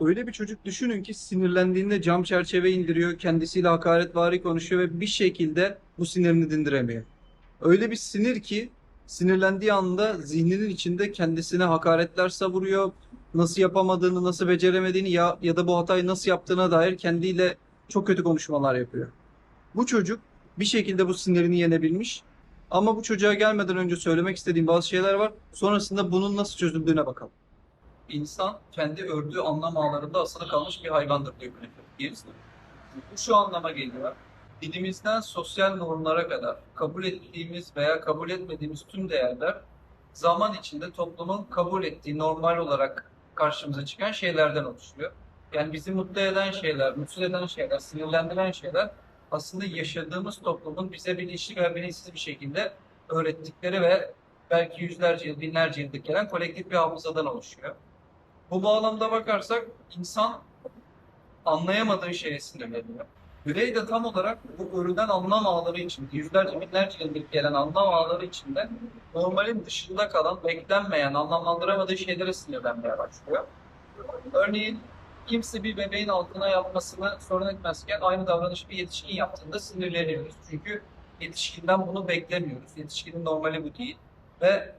Öyle bir çocuk düşünün ki sinirlendiğinde cam çerçeve indiriyor, kendisiyle hakaretvari konuşuyor ve bir şekilde bu sinirini dindiremiyor. Öyle bir sinir ki sinirlendiği anda zihninin içinde kendisine hakaretler savuruyor. Nasıl yapamadığını, nasıl beceremediğini ya, ya da bu hatayı nasıl yaptığına dair kendiyle çok kötü konuşmalar yapıyor. Bu çocuk bir şekilde bu sinirini yenebilmiş. Ama bu çocuğa gelmeden önce söylemek istediğim bazı şeyler var. Sonrasında bunun nasıl çözüldüğüne bakalım. İnsan kendi ördüğü anlam ağlarında asılı kalmış bir hayvandır diyor Gerisi. Bu şu anlama geliyor. Dilimizden sosyal normlara kadar kabul ettiğimiz veya kabul etmediğimiz tüm değerler zaman içinde toplumun kabul ettiği normal olarak karşımıza çıkan şeylerden oluşuyor. Yani bizi mutlu eden şeyler, mutsuz eden şeyler, sinirlendiren şeyler aslında yaşadığımız toplumun bize bilinçli veya bilinçsiz bir şekilde öğrettikleri ve belki yüzlerce yıl, binlerce yıllık gelen kolektif bir hafızadan oluşuyor. Bu bağlamda bakarsak insan anlayamadığı şeye sinirleniyor. Birey de tam olarak bu örülen anlam ağları içinde, yüzlerce binlerce yıllık gelen anlam ağları içinde normalin dışında kalan, beklenmeyen, anlamlandıramadığı şeylere sinirlenmeye başlıyor. Örneğin kimse bir bebeğin altına yapmasını sorun etmezken aynı davranışı bir yetişkin yaptığında sinirleniyoruz. Çünkü yetişkinden bunu beklemiyoruz. Yetişkinin normali bu değil. Ve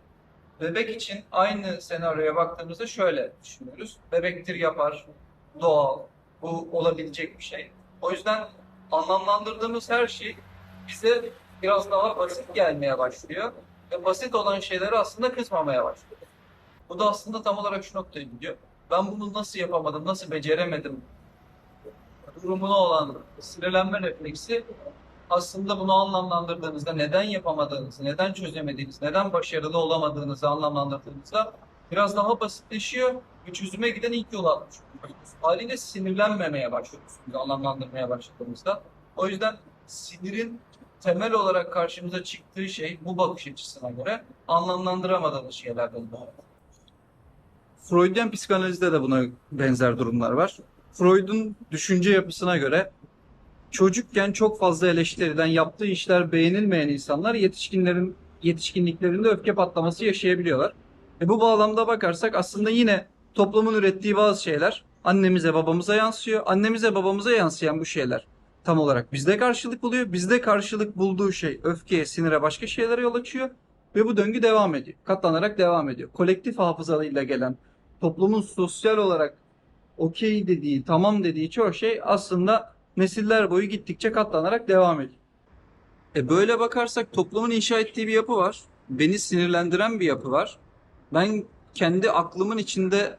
bebek için aynı senaryoya baktığımızda şöyle düşünüyoruz. Bebektir yapar, doğal, bu olabilecek bir şey. O yüzden anlamlandırdığımız her şey bize biraz daha basit gelmeye başlıyor. Ve basit olan şeyleri aslında kızmamaya başlıyor. Bu da aslında tam olarak şu noktaya gidiyor. Ben bunu nasıl yapamadım, nasıl beceremedim durumuna olan sinirlenme refleksi aslında bunu anlamlandırdığınızda neden yapamadığınızı, neden çözemediğiniz, neden başarılı olamadığınızı anlamlandırdığınızda biraz daha basitleşiyor ve çözüme giden ilk yolu atmış oluyorsunuz. Haliyle sinirlenmemeye başlıyorsunuz anlamlandırmaya başladığınızda. O yüzden sinirin temel olarak karşımıza çıktığı şey bu bakış açısına göre anlamlandıramadığımız şeylerden ibaret. Freudian psikanalizde de buna benzer durumlar var. Freud'un düşünce yapısına göre çocukken çok fazla eleştirilen yaptığı işler beğenilmeyen insanlar yetişkinlerin yetişkinliklerinde öfke patlaması yaşayabiliyorlar. E bu bağlamda bakarsak aslında yine toplumun ürettiği bazı şeyler annemize babamıza yansıyor. Annemize babamıza yansıyan bu şeyler tam olarak bizde karşılık buluyor. Bizde karşılık bulduğu şey öfkeye, sinire, başka şeylere yol açıyor ve bu döngü devam ediyor. Katlanarak devam ediyor. Kolektif hafızayla gelen toplumun sosyal olarak okey dediği, tamam dediği çoğu şey aslında nesiller boyu gittikçe katlanarak devam ediyor. E böyle bakarsak toplumun inşa ettiği bir yapı var. Beni sinirlendiren bir yapı var. Ben kendi aklımın içinde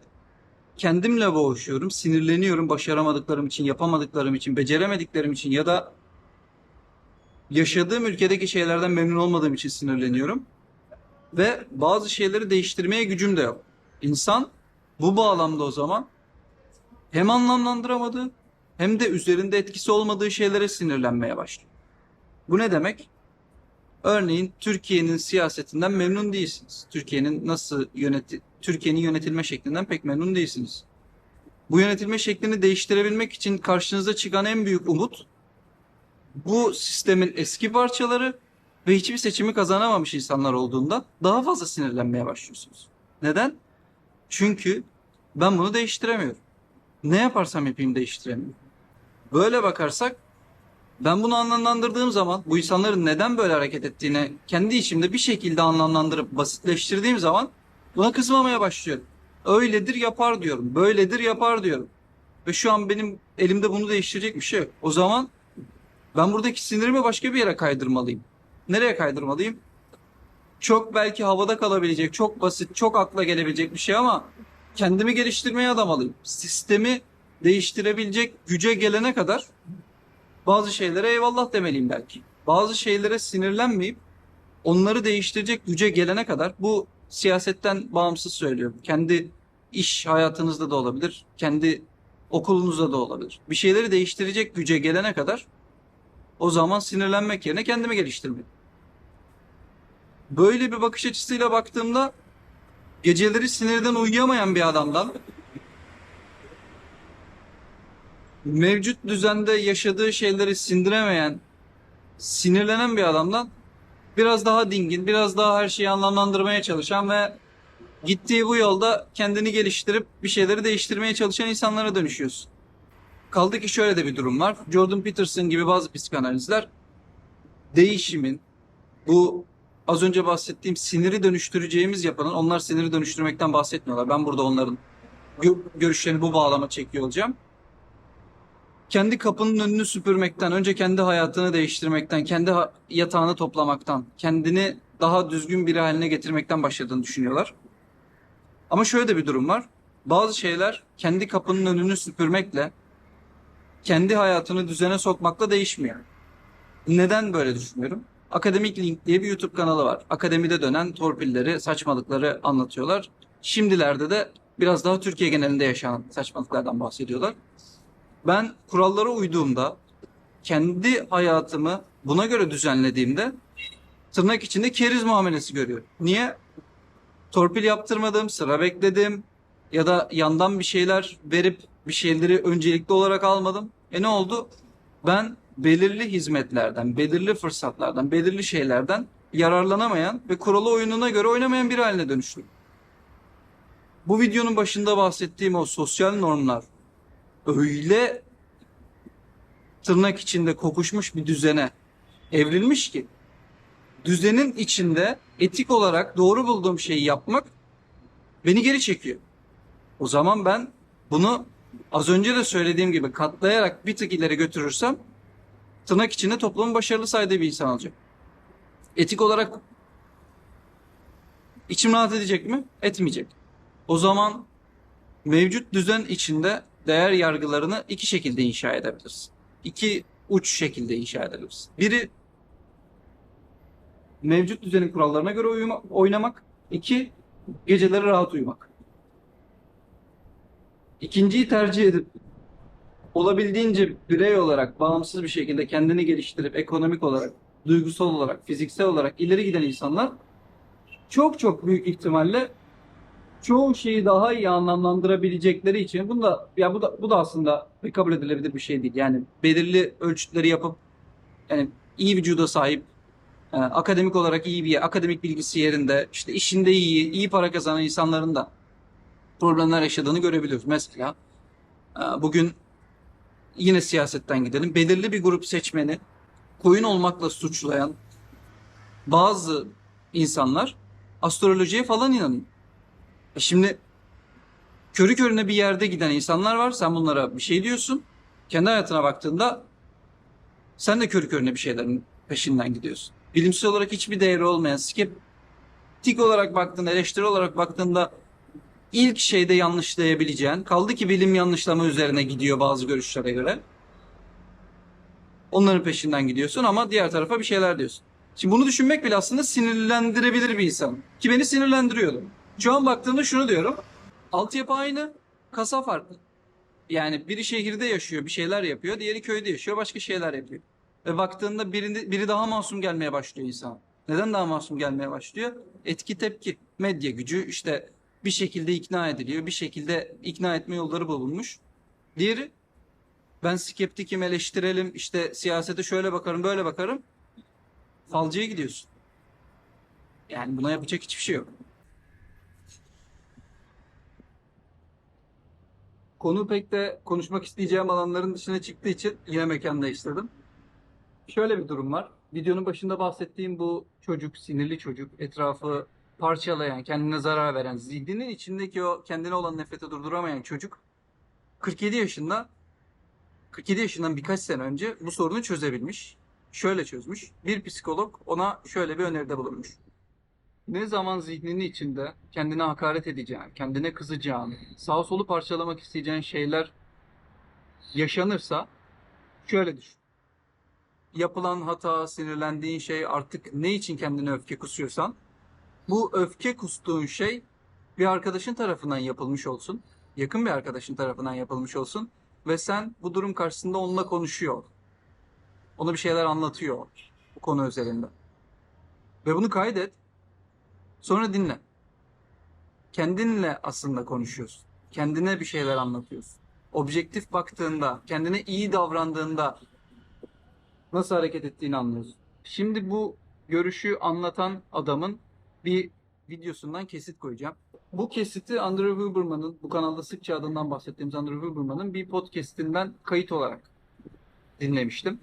kendimle boğuşuyorum, sinirleniyorum başaramadıklarım için, yapamadıklarım için, beceremediklerim için ya da yaşadığım ülkedeki şeylerden memnun olmadığım için sinirleniyorum. Ve bazı şeyleri değiştirmeye gücüm de yok. İnsan bu bağlamda o zaman hem anlamlandıramadığı hem de üzerinde etkisi olmadığı şeylere sinirlenmeye başlıyor. Bu ne demek? Örneğin Türkiye'nin siyasetinden memnun değilsiniz. Türkiye'nin nasıl yöneti Türkiye'nin yönetilme şeklinden pek memnun değilsiniz. Bu yönetilme şeklini değiştirebilmek için karşınıza çıkan en büyük umut bu sistemin eski parçaları ve hiçbir seçimi kazanamamış insanlar olduğunda daha fazla sinirlenmeye başlıyorsunuz. Neden? Çünkü ben bunu değiştiremiyorum. Ne yaparsam yapayım değiştiremiyorum. Böyle bakarsak ben bunu anlamlandırdığım zaman bu insanların neden böyle hareket ettiğini kendi içimde bir şekilde anlamlandırıp basitleştirdiğim zaman buna kızmamaya başlıyorum. Öyledir yapar diyorum. Böyledir yapar diyorum. Ve şu an benim elimde bunu değiştirecek bir şey yok. O zaman ben buradaki sinirimi başka bir yere kaydırmalıyım. Nereye kaydırmalıyım? Çok belki havada kalabilecek, çok basit, çok akla gelebilecek bir şey ama kendimi geliştirmeye adamalıyım. Sistemi değiştirebilecek güce gelene kadar bazı şeylere eyvallah demeliyim belki. Bazı şeylere sinirlenmeyip onları değiştirecek güce gelene kadar bu siyasetten bağımsız söylüyorum. Kendi iş hayatınızda da olabilir, kendi okulunuzda da olabilir. Bir şeyleri değiştirecek güce gelene kadar o zaman sinirlenmek yerine kendimi geliştirmek. Böyle bir bakış açısıyla baktığımda geceleri sinirden uyuyamayan bir adamdan mevcut düzende yaşadığı şeyleri sindiremeyen, sinirlenen bir adamdan biraz daha dingin, biraz daha her şeyi anlamlandırmaya çalışan ve Gittiği bu yolda kendini geliştirip bir şeyleri değiştirmeye çalışan insanlara dönüşüyorsun. Kaldı ki şöyle de bir durum var. Jordan Peterson gibi bazı psikanalizler değişimin bu az önce bahsettiğim siniri dönüştüreceğimiz yapanın onlar siniri dönüştürmekten bahsetmiyorlar. Ben burada onların gö- görüşlerini bu bağlama çekiyor olacağım. Kendi kapının önünü süpürmekten, önce kendi hayatını değiştirmekten, kendi yatağını toplamaktan, kendini daha düzgün biri haline getirmekten başladığını düşünüyorlar. Ama şöyle de bir durum var. Bazı şeyler kendi kapının önünü süpürmekle, kendi hayatını düzene sokmakla değişmiyor. Neden böyle düşünüyorum? Akademik Link diye bir YouTube kanalı var. Akademide dönen torpilleri, saçmalıkları anlatıyorlar. Şimdilerde de biraz daha Türkiye genelinde yaşanan saçmalıklardan bahsediyorlar. Ben kurallara uyduğumda, kendi hayatımı buna göre düzenlediğimde tırnak içinde keriz muamelesi görüyorum. Niye? Torpil yaptırmadım, sıra bekledim ya da yandan bir şeyler verip bir şeyleri öncelikli olarak almadım. E ne oldu? Ben belirli hizmetlerden, belirli fırsatlardan, belirli şeylerden yararlanamayan ve kuralı oyununa göre oynamayan bir haline dönüştüm. Bu videonun başında bahsettiğim o sosyal normlar öyle tırnak içinde kokuşmuş bir düzene evrilmiş ki düzenin içinde etik olarak doğru bulduğum şeyi yapmak beni geri çekiyor. O zaman ben bunu az önce de söylediğim gibi katlayarak bir tık ileri götürürsem tırnak içinde toplumun başarılı saydığı bir insan olacak. Etik olarak içim rahat edecek mi? Etmeyecek. O zaman mevcut düzen içinde değer yargılarını iki şekilde inşa edebiliriz. İki uç şekilde inşa edebiliriz. Biri mevcut düzenin kurallarına göre uyuma- oynamak. İki, geceleri rahat uyumak. İkinciyi tercih edip olabildiğince birey olarak bağımsız bir şekilde kendini geliştirip ekonomik olarak, duygusal olarak, fiziksel olarak ileri giden insanlar çok çok büyük ihtimalle çoğu şeyi daha iyi anlamlandırabilecekleri için bunu da ya bu da bu da aslında bir kabul edilebilir bir şey değil. Yani belirli ölçütleri yapıp yani iyi vücuda sahip e, akademik olarak iyi bir akademik bilgisi yerinde işte işinde iyi, iyi para kazanan insanların da problemler yaşadığını görebiliyoruz. Mesela e, bugün yine siyasetten gidelim. Belirli bir grup seçmeni koyun olmakla suçlayan bazı insanlar astrolojiye falan inanıyor. E şimdi körü körüne bir yerde giden insanlar var. Sen bunlara bir şey diyorsun. Kendi hayatına baktığında sen de körü körüne bir şeylerin peşinden gidiyorsun. Bilimsel olarak hiçbir değeri olmayan, skeptik olarak baktığında, eleştiri olarak baktığında ilk şeyde yanlışlayabileceğin, kaldı ki bilim yanlışlama üzerine gidiyor bazı görüşlere göre. Onların peşinden gidiyorsun ama diğer tarafa bir şeyler diyorsun. Şimdi bunu düşünmek bile aslında sinirlendirebilir bir insan. Ki beni sinirlendiriyordu. Şu an baktığımda şunu diyorum. Altyapı aynı, kasa farklı. Yani biri şehirde yaşıyor, bir şeyler yapıyor. Diğeri köyde yaşıyor, başka şeyler yapıyor. Ve baktığında biri, biri daha masum gelmeye başlıyor insan. Neden daha masum gelmeye başlıyor? Etki tepki. Medya gücü işte bir şekilde ikna ediliyor. Bir şekilde ikna etme yolları bulunmuş. Diğeri ben skeptikim eleştirelim işte siyasete şöyle bakarım böyle bakarım. Falcıya gidiyorsun. Yani buna yapacak hiçbir şey yok. Konu pek de konuşmak isteyeceğim alanların dışına çıktığı için yine mekan değiştirdim. Şöyle bir durum var. Videonun başında bahsettiğim bu çocuk, sinirli çocuk, etrafı parçalayan, kendine zarar veren, zihninin içindeki o kendine olan nefreti durduramayan çocuk 47 yaşında 47 yaşından birkaç sene önce bu sorunu çözebilmiş. Şöyle çözmüş. Bir psikolog ona şöyle bir öneride bulunmuş. Ne zaman zihninin içinde kendine hakaret edeceğin, kendine kızacağın, sağ solu parçalamak isteyeceğin şeyler yaşanırsa şöyle düşün. Yapılan hata, sinirlendiğin şey artık ne için kendine öfke kusuyorsan bu öfke kustuğun şey bir arkadaşın tarafından yapılmış olsun, yakın bir arkadaşın tarafından yapılmış olsun ve sen bu durum karşısında onunla konuşuyor. Ona bir şeyler anlatıyor bu konu üzerinde. Ve bunu kaydet. Sonra dinle. Kendinle aslında konuşuyorsun. Kendine bir şeyler anlatıyorsun. Objektif baktığında, kendine iyi davrandığında nasıl hareket ettiğini anlıyorsun. Şimdi bu görüşü anlatan adamın bir videosundan kesit koyacağım. Bu kesiti Andrew Huberman'ın, bu kanalda sıkça adından bahsettiğimiz Andrew Huberman'ın bir podcastinden kayıt olarak dinlemiştim.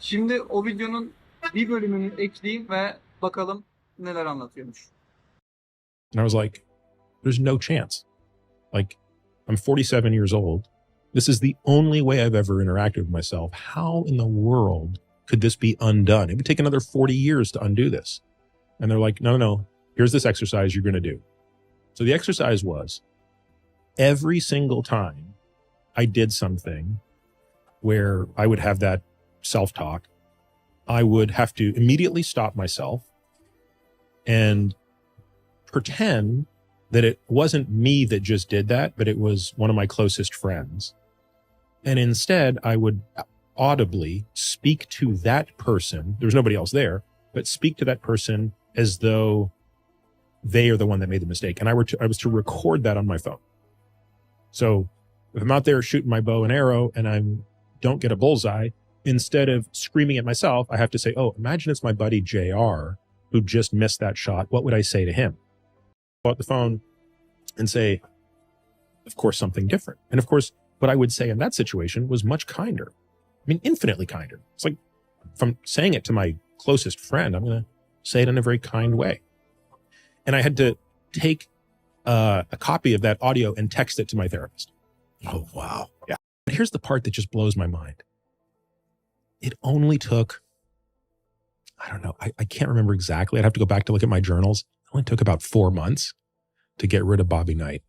Şimdi o videonun bir bölümünü ekleyeyim ve bakalım neler anlatıyormuş. And I was like, there's no chance. Like, I'm 47 years old. This is the only way I've ever interacted with myself. How in the world could this be undone? It would take another 40 years to undo this. And they're like, no, no, no. Here's this exercise you're going to do. So the exercise was every single time I did something where I would have that self talk, I would have to immediately stop myself and pretend that it wasn't me that just did that, but it was one of my closest friends. And instead, I would audibly speak to that person. There was nobody else there, but speak to that person as though they are the one that made the mistake. And I were to, I was to record that on my phone. So if I'm out there shooting my bow and arrow and I don't get a bullseye, instead of screaming at myself, I have to say, "Oh, imagine it's my buddy Jr. who just missed that shot. What would I say to him?" Pull out the phone and say, of course, something different. And of course, what I would say in that situation was much kinder. I mean, infinitely kinder. It's like if I'm saying it to my closest friend, I'm going to say it in a very kind way. And I had to take uh, a copy of that audio and text it to my therapist. Oh, wow. Yeah. But here's the part that just blows my mind. It only took, I don't know, I, I can't remember exactly. I'd have to go back to look at my journals. It only took about four months to get rid of Bobby Knight.